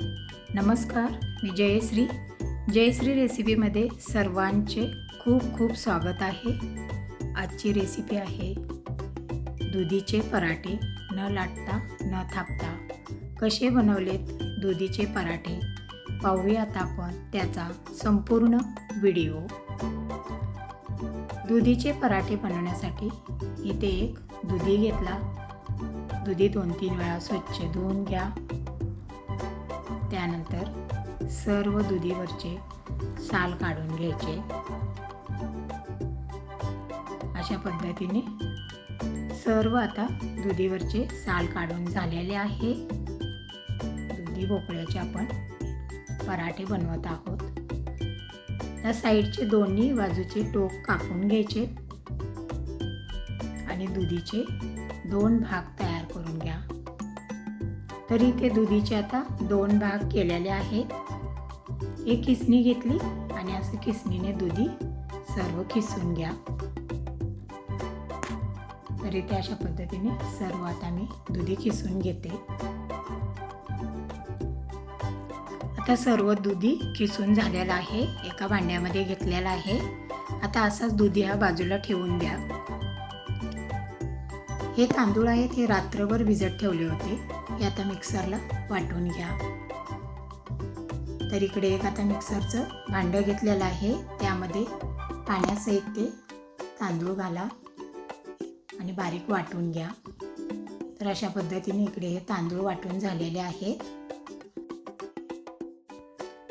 नमस्कार मी जयश्री. जयश्री रेसिपीमध्ये सर्वांचे खूप खूप स्वागत आहे. आजची रेसिपी आहे दुधीचे पराठे न लाटता न थापता. कसे बनवलेत दुधीचे पराठे? पाहूयात आपण त्याचा संपूर्ण व्हिडिओ. दुधीचे पराठे बनवण्यासाठी इथे एक दुधी घेतला. दुधी दोन तीन वेळा स्वच्छ धुवून घ्या. त्यानंतर सर्व दुधीवरचे साल काढून घ्यायचे. अशा पद्धतीने सर्व आता दुधीवरचे साल काढून झालेले आहे. दुधी भोपळ्याचे आपण पराठे बनवत आहोत. त्या साईडचे दोन्ही बाजूचे टोक कापून घ्यायचे आणि दुधीचे दोन भाग तयार करून घ्या. तरी ते दुधीचे आता दोन भाग केलेले आहेत. एक किसणी घेतली आणि असं किसणीने दुधी सर्व किसून घ्या. तरी ते अशा पद्धतीने सर्व आता मी दुधी किसून घेते. आता सर्व दुधी किसून झालेला आहे. एका भांड्यामध्ये घेतलेला आहे. आता असाच दुधी हा बाजूला ठेवून द्या. हे तांदूळ आहेत हे रात्रभर भिजत ठेवले होते. हे आता मिक्सरला वाटून घ्या. तर इकडे एक आता मिक्सरचं भांडं घेतलेलं आहे. त्यामध्ये पाण्यासहित ते तांदूळ घाला आणि बारीक वाटून घ्या. तर अशा पद्धतीने इकडे हे तांदूळ वाटून झालेले आहेत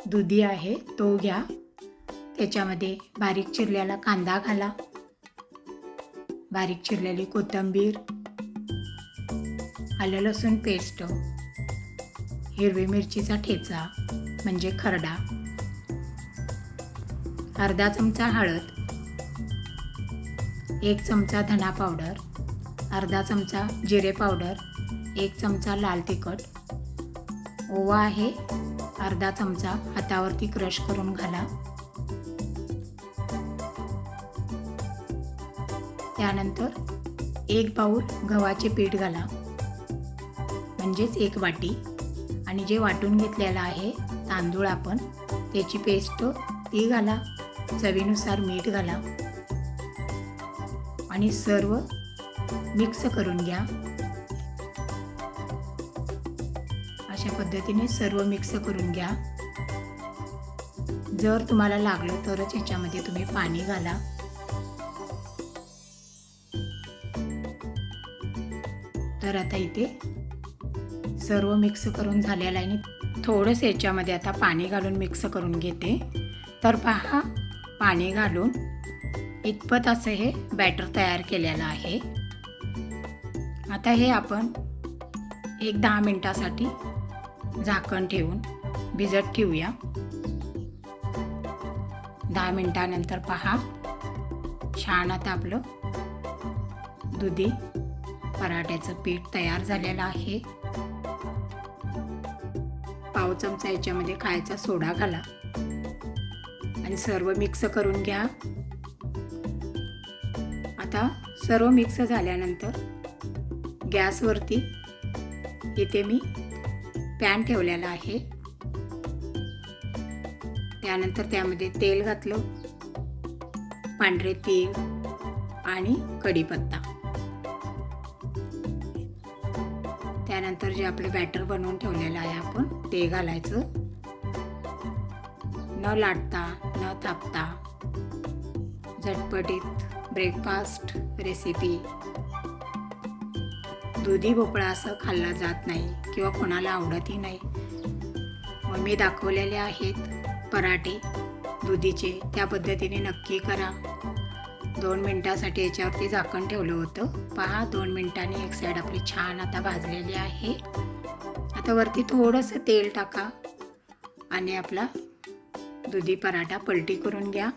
दुधी आहे तो घ्या. त्याच्यामध्ये बारीक चिरलेला कांदा घाला. बारीक चिरलेली कोथिंबीर आलं लसूण पेस्ट हिरवी मिरचीचा ठेचा म्हणजे खरडा अर्धा चमचा हळद एक चमचा धना पावडर अर्धा चमचा जिरे पावडर एक चमचा लाल तिखट. ओवा आहे अर्धा चमचा हातावरती क्रश करून घाला. त्यानंतर एक बाऊल गव्हाचे पीठ घाला. म्हणजेच एक वाटी. आणि जे वाटून घेतलेलं आहे तांदूळ आपण त्याची पेस्ट ती घाला चवीनुसार मीठ घाला. आणि सर्व मिक्स करून घ्या. अशा पद्धतीने सर्व मिक्स करून घ्या. जर तुम्हाला लागलं तरच याच्यामध्ये तुम्ही पाणी घाला. तर आता इथे सर्व मिक्स करून झालेलं आहे आणि थोडंसं याच्यामध्ये आता पाणी घालून मिक्स करून घेते. तर पहा पाणी घालून इतपत असं हे बॅटर तयार केलेलं आहे. आता हे आपण एक दहा मिनटासाठी झाकण ठेवून भिजत ठेवूया. दहा मिनटानंतर पहा छान आता आपलं दुधी पराठ्याचं पीठ तयार झालेलं आहे. पाव चमचा याच्यामध्ये खायचा सोडा घाला. आणि सर्व मिक्स करून घ्या. आता सर्व मिक्स झाल्यानंतर गॅसवरती इथे मी पॅन ठेवलेला आहे. त्यानंतर त्यामध्ये तेल घातलं. पांढरे तीळ आणि कढीपत्ता. त्यानंतर जे आपलं बॅटर बनवून ठेवलेलं आहे आपण ते घालायचं. न लाटता न थापता झटपटीत ब्रेकफास्ट रेसिपी दुधी भोपळा असं खाल्ला जात नाही किंवा कोणाला आवडतही नाही. मग मी दाखवलेले आहेत पराठे. दुधीचे त्या पद्धतीने नक्की करा. दोन मिनटासाठी याच्यावरती झाकण ठेवलं होतं. पहा दोन मिनटांनी एक साईड आपली छान आता भाजलेली आहे. आता वरती थोडंसं तेल टाका आणि आपला दुधी पराठा पलटी करून घ्या.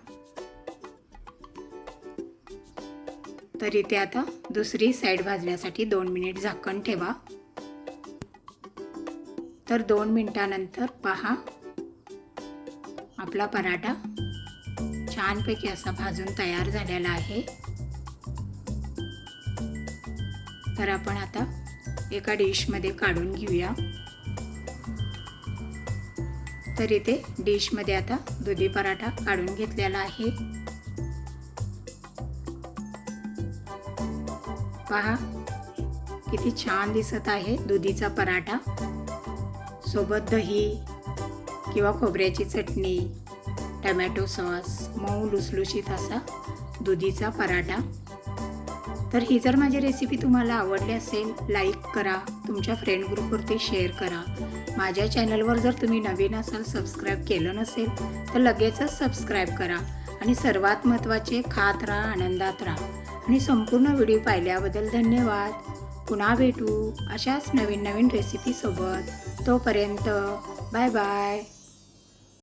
तर इथे आता दुसरी साईड भाजण्यासाठी दोन मिनिट झाकण ठेवा. तर दोन मिनटानंतर पहा आपला पराठा छानपैकी असा भाजून तयार झालेला आहे. तर आपण आता एका डिशमध्ये काढून घेऊया. तर इथे डिशमध्ये आता दुधी पराठा काढून घेतलेला आहे. पहा किती छान दिसत आहे दुधीचा पराठा. सोबत दही किंवा खोबऱ्याची चटणी. टमॅटो सॉस मऊ लुसलुशीत असा दुधीचा पराठा. तर ही जर माझी रेसिपी तुम्हाला आवडली असेल लाईक करा. तुमच्या फ्रेंड ग्रुपवरती शेअर करा. माझ्या चॅनलवर जर तुम्ही नवीन असाल सबस्क्राईब केलं नसेल तर लगेचच सबस्क्राईब करा. आणि सर्वात महत्त्वाचे खात राहा आनंदात राहा. आणि संपूर्ण व्हिडिओ पाहिल्याबद्दल धन्यवाद. पुन्हा भेटू अशाच नवीन नवीन रेसिपीसोबत तोपर्यंत बाय बाय